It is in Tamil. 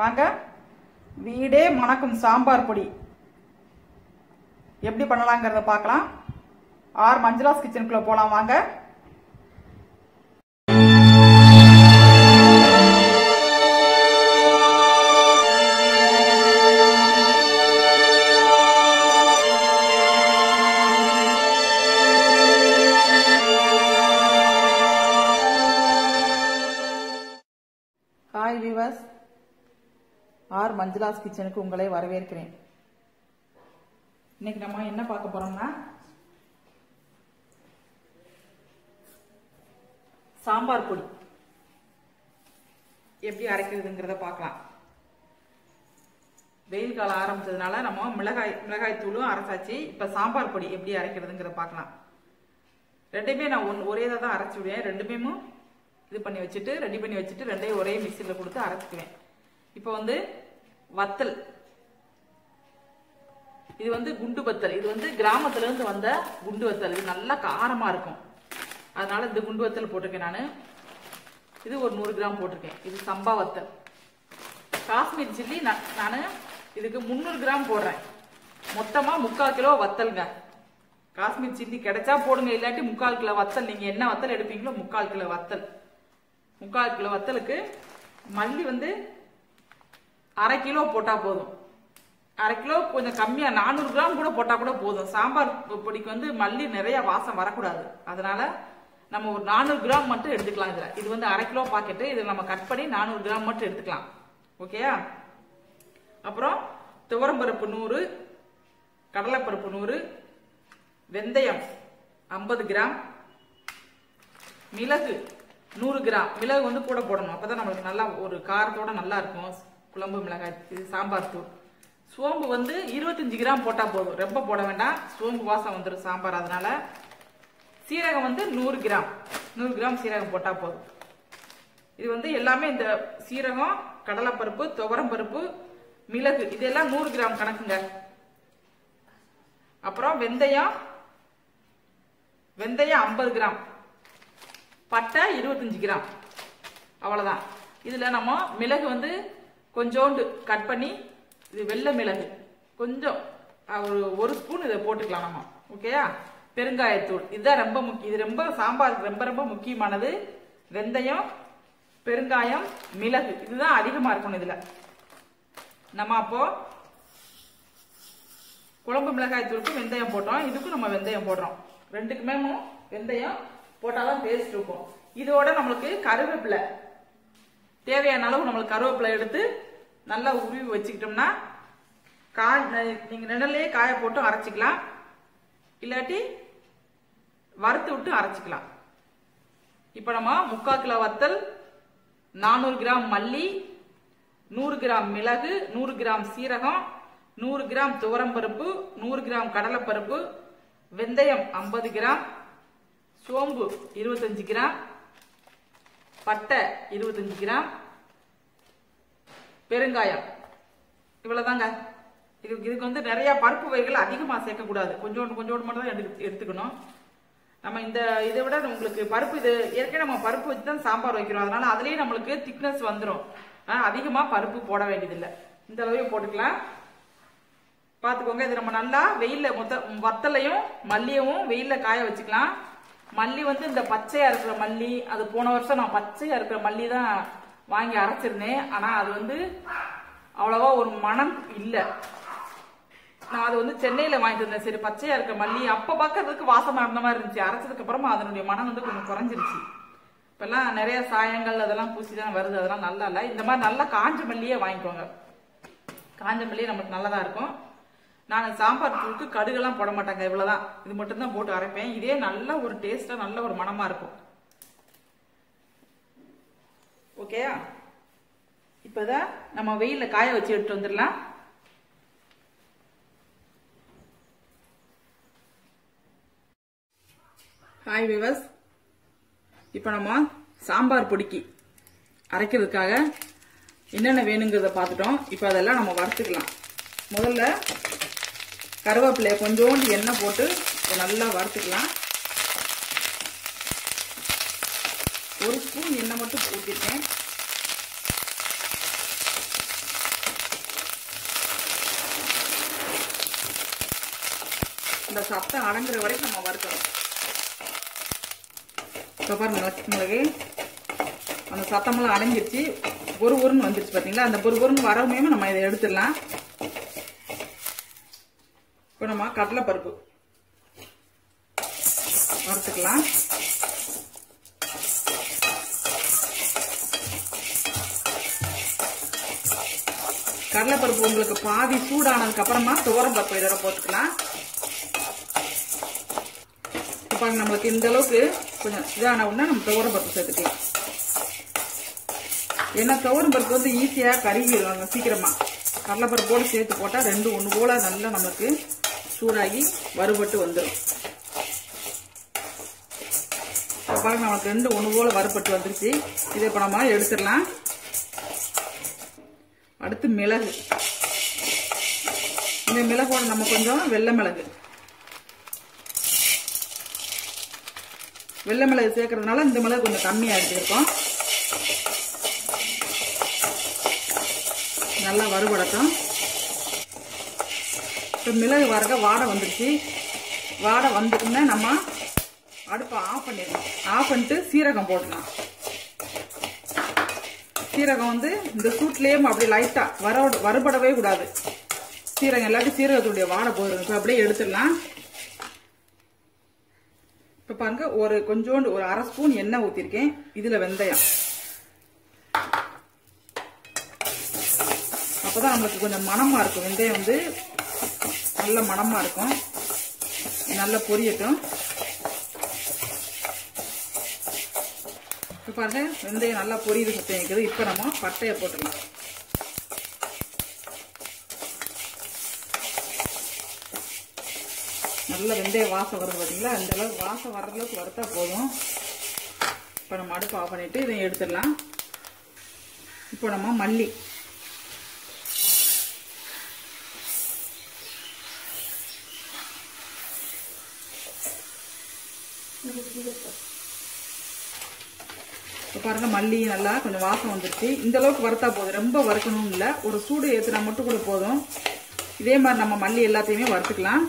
வாங்க. வீடே மணக்கும் சாம்பார் பொடி. எப்படி பண்ணலாங்கிறத பார்க்கலாம். ஆர் மஞ்சளாஸ் கிச்சனுக்குள்ள போலாம் வாங்க. ஹாய் விவாஸ் ஆர். மஞ்சுளாஸ் கிச்சனுக்கு உங்களை வரவேற்கிறேன். இன்னைக்கு நம்ம என்ன பார்க்க போறோம்னா சாம்பார் பொடி. எப்படி அரைக்கிறதுங்கிறத பார்க்கலாம். வெயில் காலம் ஆரம்பிச்சதுனால நம்ம மிளகாய் மிளகாய் தூளும் அரைச்சாச்சு. இப்ப சாம்பார் பொடி எப்படி அரைக்கிறதுங்கிறத பார்க்கலாம். ரெண்டுமே நான் ஒன் ஒரே இதாக தான் அரைச்சி விடுவேன். ரெண்டுமே இது பண்ணி வச்சுட்டு ரெடி பண்ணி வச்சுட்டு ரெண்டையும் ஒரே மிக்சியில் கொடுத்து அரைச்சிக்குவேன். இப்போ வந்து வத்தல். இது வந்து குண்டு வத்தல். இது வந்து கிராமத்துல இருந்து வந்த குண்டு வத்தல். இது நல்லா காரமா இருக்கும். அதனால இந்த குண்டு வத்தல் போட்டிருக்கேன் நான். இது ஒரு நூறு கிராம் போட்டிருக்கேன். இது சம்பா வத்தல். காஷ்மீர் சில்லி நான் இதுக்கு முந்நூறு கிராம் போடுறேன். மொத்தமா முக்கால் கிலோ வத்தல்ங்க. காஷ்மீர் சில்லி கிடைச்சா போடுங்க. இல்லாட்டி முக்கால் கிலோ வத்தல். நீங்க என்ன வத்தல் எடுப்பீங்களோ முக்கால் கிலோ வத்தல். முக்கால் கிலோ வத்தலுக்கு மல்லி வந்து அரை கிலோ போட்டா போதும். அரை கிலோ கொஞ்சம் கம்மியா நானூறு கிராம் கூட போட்டா கூட போதும். சாம்பார் பொடிக்கு வந்து மல்லி நிறைய வாசம் வரக்கூடாது. அதனால நம்ம ஒரு நானூறு கிராம் மட்டும் எடுத்துக்கலாம் இதுல. இது வந்து அரை கிலோ பாக்கெட்டு. இதை நம்ம கட் பண்ணி நானூறு கிராம் மட்டும் எடுத்துக்கலாம். ஓகேயா அப்புறம் துவரம்பருப்பு நூறு கடலைப்பருப்பு நூறு வெந்தயம் ஐம்பது கிராம் மிளகு நூறு கிராம். மிளகு வந்து கூட போடணும். அப்பதான் நம்மளுக்கு நல்லா ஒரு காரத்தோட நல்லா இருக்கும். குழம்பு மிளகாய் இது சாம்பார் தூள். சோம்பு வந்து இருபத்தஞ்சு கிராம் போட்டால் போதும். ரொம்ப போட வேண்டாம். சோம்பு வாசம் வந்துடும் சாம்பார் அதனால சீரகம் வந்து நூறு கிராம். நூறு கிராம் சீரகம் போட்டால் போதும். இது வந்து எல்லாமே இந்த சீரகம் கடலைப்பருப்பு துவரம்பருப்பு மிளகு இதெல்லாம் நூறு கிராம் கணக்குங்க. அப்புறம் வெந்தயம் வெந்தயம் ஐம்பது கிராம். பட்டை இருபத்தஞ்சு கிராம். அவ்வளோதான் இதில் நம்ம மிளகு வந்து கொஞ்சோண்டு கட் பண்ணி இது வெள்ளை மிளகு. கொஞ்சம் ஒரு ஒரு ஸ்பூன் இதை போட்டுக்கலாம் நம்ம. ஓகேயா பெருங்காயத்தூள். இதுதான் ரொம்ப முக்கியம் இது ரொம்ப சாம்பாருக்கு ரொம்ப ரொம்ப முக்கியமானது. வெந்தயம் பெருங்காயம் மிளகு. இதுதான் அதிகமாக இருக்கணும் இதில். நம்ம அப்போ குழம்பு மிளகாய் தூளுக்கும் வெந்தயம் போட்டோம். இதுக்கும் நம்ம வெந்தயம் போடுறோம். ரெண்டுக்குமே வெந்தயம் போட்டாதான் டேஸ்ட் இருக்கும். இதோட நம்மளுக்கு கருவேப்பிலை. தேவையான அளவு நம்மளுக்கு கருவேப்பிலை எடுத்து நல்லா உருவி வச்சுக்கிட்டோம்னா கா நீங்கள் நிழலே காய போட்டு அரைச்சிக்கலாம். இல்லாட்டி வறுத்து விட்டு அரைச்சிக்கலாம். இப்போ நம்ம முக்கால் கிலோ வத்தல் நானூறு கிராம் மல்லி நூறு கிராம் மிளகு நூறு கிராம் சீரகம் நூறு கிராம் துவரம்பருப்பு நூறு கிராம் கடலைப்பருப்பு வெந்தயம் ஐம்பது கிராம் சோம்பு இருபத்தஞ்சு கிராம் பட்டை இருபத்தஞ்சு கிராம் பெருங்காயம். இவ்வளவுதாங்க. இதுக்கு இதுக்கு வந்து நிறைய பருப்பு வகைகள் அதிகமாக சேர்க்கக்கூடாது. கொஞ்சோண்டு கொஞ்சோண்டு மட்டும் தான் எடுத்து எடுத்துக்கணும். நம்ம இந்த இதை விட உங்களுக்கு பருப்பு இது ஏற்கனவே நம்ம பருப்பு வச்சு தான் சாம்பார் வைக்கிறோம். அதனால அதுலயே நம்மளுக்கு திக்னஸ் வந்துடும் அதிகமாக பருப்பு போட வேண்டியதில்லை. இந்த அளவையும் போட்டுக்கலாம். பார்த்துக்கோங்க இது நம்ம நல்லா வெயிலில் மொத்த வத்தலையும் மல்லியவும் வெயிலில் காய வச்சுக்கலாம். மல்லி வந்து இந்த பச்சையா இருக்கிற மல்லி அது போன வருஷம் நான் பச்சையா இருக்கிற மல்லி தான் வாங்கி அரைச்சிருந்தேன். ஆனா அது வந்து அவ்வளவா ஒரு மனம் இல்லை. நான் அது வந்து சென்னையில வாங்கிட்டு இருந்தேன் சரி பச்சையா இருக்க மல்லி அப்ப பார்க்கறதுக்கு வாசமா இருந்த மாதிரி இருந்துச்சு. அரைச்சதுக்கு அப்புறமா அதனுடைய மனம் வந்து கொஞ்சம் குறைஞ்சிருச்சு. இப்போல்லாம் நிறைய சாயங்கள் அதெல்லாம் பூசி தான் வருது. அதெல்லாம் நல்லா இல்லை. இந்த மாதிரி நல்லா காஞ்ச மல்லியே வாங்கிக்கோங்க. காஞ்ச மல்லியே நமக்கு நல்லதா இருக்கும். நான் சாம்பார் தூளுக்கு கடுகெல்லாம் போட மாட்டாங்க. இவ்வளவுதான். இது மட்டும் தான் போட்டு அரைப்பேன். இதே நல்ல ஒரு டேஸ்டா நல்ல ஒரு மனமா இருக்கும். ஓகேயா இப்போதான் நம்ம வெயிலில் காய வச்சு எடுத்து வந்துடலாம். ஹாய் விவஸ் இப்போ நம்ம சாம்பார் பொடிக்கு அரைக்கிறதுக்காக என்னென்ன வேணுங்கிறத பார்த்துட்டோம். இப்போ அதெல்லாம் நம்ம வறுத்துக்கலாம். முதல்ல கருவேப்பிலையை கொஞ்சோண்டு எண்ணெய் போட்டு நல்லா வறுத்துக்கலாம். ஒரு ஸ்பூன் எண்ணெய் மட்டும் ஊற்றிருக்கேன் இந்த சத்தம் அடங்குற வரைக்கும் நம்ம வறுக்கிறோம் இப்போ பாருங்க வச்சு மிளகு. அந்த சத்தமெல்லாம் அடைஞ்சிருச்சு ஒரு ஒருன்னு வந்துருச்சு பார்த்தீங்களா அந்த ஒரு ஒருன்னு வரவுமே நம்ம இதை எடுத்துடலாம். இப்போ நம்ம கடலைப்பருப்பு வறுத்துக்கலாம். கடலைப்பருப்பு உங்களுக்கு பாதி சூடானதுக்கு அப்புறமா துவரம் பருப்பு இதோட போட்டுக்கலாம். இப்போ நம்மளுக்கு இந்த அளவுக்கு கொஞ்சம் இதான உடனே நம்ம துவரம் பருப்பு சேர்த்துக்கலாம். ஏன்னா துவரம் பருப்பு வந்து ஈஸியாக கருகிடும் சீக்கிரமா. கடலைப்பருப்போடு சேர்த்து போட்டால் ரெண்டு ஒன்று போல நல்லா நமக்கு சூடாகி வறுபட்டு வந்துடும் பாருங்க நமக்கு ரெண்டு ஒன்று போல வறுபட்டு வந்துருச்சு. இதை இப்போ நம்ம எடுத்துடலாம். அடுத்து மிளகு. இந்த மிளகோட நம்ம கொஞ்சம் வெள்ளை மிளகு. வெள்ளை மிளகு சேர்க்கறதுனால இந்த மிளகு கொஞ்சம் கம்மியாக எடுத்துருக்கோம். நல்லா வறுபடட்டும். இப்போ மிளகு வரக வாடை வந்துருச்சு. வாடை வந்துட்டுன்னா நம்ம அடுப்பை ஆஃப் பண்ணிடணும். ஆஃப் பண்ணிட்டு சீரகம் போடலாம் சீரகம் வந்து இந்த சூட்லேயே அப்படி லைட்டாக வர வறுபடவே கூடாது. சீரகம் எல்லாத்தையும் சீரகத்துடைய வாடை போயிடும் இப்போ அப்படியே எடுத்துடலாம். இப்போ பாருங்க ஒரு கொஞ்சோண்டு ஒரு அரை ஸ்பூன் எண்ணெய் ஊற்றிருக்கேன் இதில் வெந்தயம். அப்போதான் நம்மளுக்கு கொஞ்சம் மணமாக இருக்கும். வெந்தயம் வந்து நல்ல மணமாக இருக்கும். நல்லா பொரியட்டும். இப்போ பாருங்க வெந்தயம் நல்லா பொரியுது சுத்தம் இருக்குது இப்போ நம்ம பட்டையை போட்டுடலாம். நல்ல வெந்தய வாசம் வருது பார்த்தீங்களா அந்த அளவுக்கு வாசம் வர்ற அளவுக்கு வறுத்தா போதும். இப்போ நம்ம அடுப்பு ஆஃப் பண்ணிட்டு இதையும் எடுத்துடலாம். இப்போ நம்ம மல்லி. இப்போ பாருங்க மல்லி நல்லா கொஞ்சம் வாசம் வந்துருச்சு. இந்த அளவுக்கு வறுத்தா போதும். ரொம்ப வறுக்கணும் இல்லை. ஒரு சூடு ஏற்றுனா மட்டும் கூட போதும். இதே மாதிரி நம்ம மல்லி எல்லாத்தையுமே வறுத்துக்கலாம்.